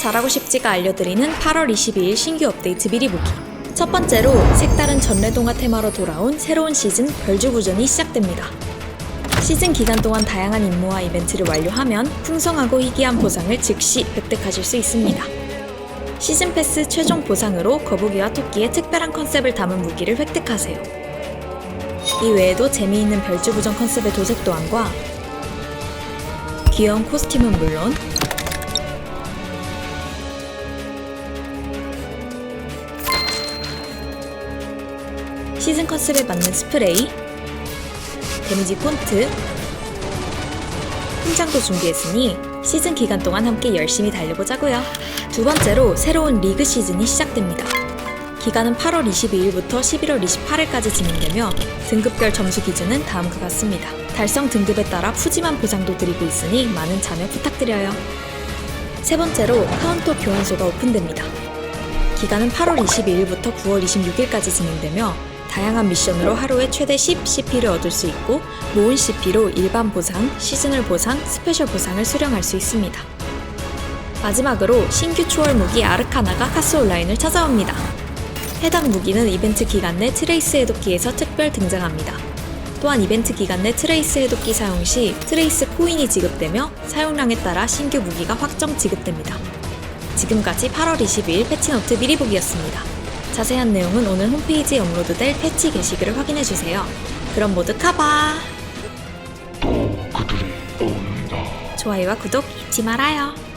잘하고 싶지가 알려드리는 8월 22일 신규 업데이트 미리 보기. 첫 번째로 색다른 전래동화 테마로 돌아온 새로운 시즌 별주부전이 시작됩니다. 시즌 기간 동안 다양한 임무와 이벤트를 완료하면 풍성하고 희귀한 보상을 즉시 획득하실 수 있습니다. 시즌 패스 최종 보상으로 거북이와 토끼의 특별한 컨셉을 담은 무기를 획득하세요. 이 외에도 재미있는 별주부전 컨셉의 도색 도안과 귀여운 코스튬은 물론 시즌 컨셉에 맞는 스프레이, 데미지 폰트, 훈장도 준비했으니 시즌 기간 동안 함께 열심히 달려보자고요. 두 번째로 새로운 리그 시즌이 시작됩니다. 기간은 8월 22일부터 11월 28일까지 진행되며 등급별 점수 기준은 다음과 같습니다. 달성 등급에 따라 푸짐한 보상도 드리고 있으니 많은 참여 부탁드려요. 세 번째로 카운터 교환소가 오픈됩니다. 기간은 8월 22일부터 9월 26일까지 진행되며 다양한 미션으로 하루에 최대 10 CP를 얻을 수 있고 모은 CP로 일반 보상, 시즈널 보상, 스페셜 보상을 수령할 수 있습니다. 마지막으로 신규 초월 무기 아르카나가 카스 온라인을 찾아옵니다. 해당 무기는 이벤트 기간 내 트레이스 해독기에서 특별 등장합니다. 또한 이벤트 기간 내 트레이스 해독기 사용 시 트레이스 코인이 지급되며 사용량에 따라 신규 무기가 확정 지급됩니다. 지금까지 8월 22일 패치노트 미리 보기였습니다. 자세한 내용은 오늘 홈페이지에 업로드될 패치 게시글을 확인해주세요. 그럼 모두 카바! 그들이 온다. 좋아요와 구독 잊지 말아요.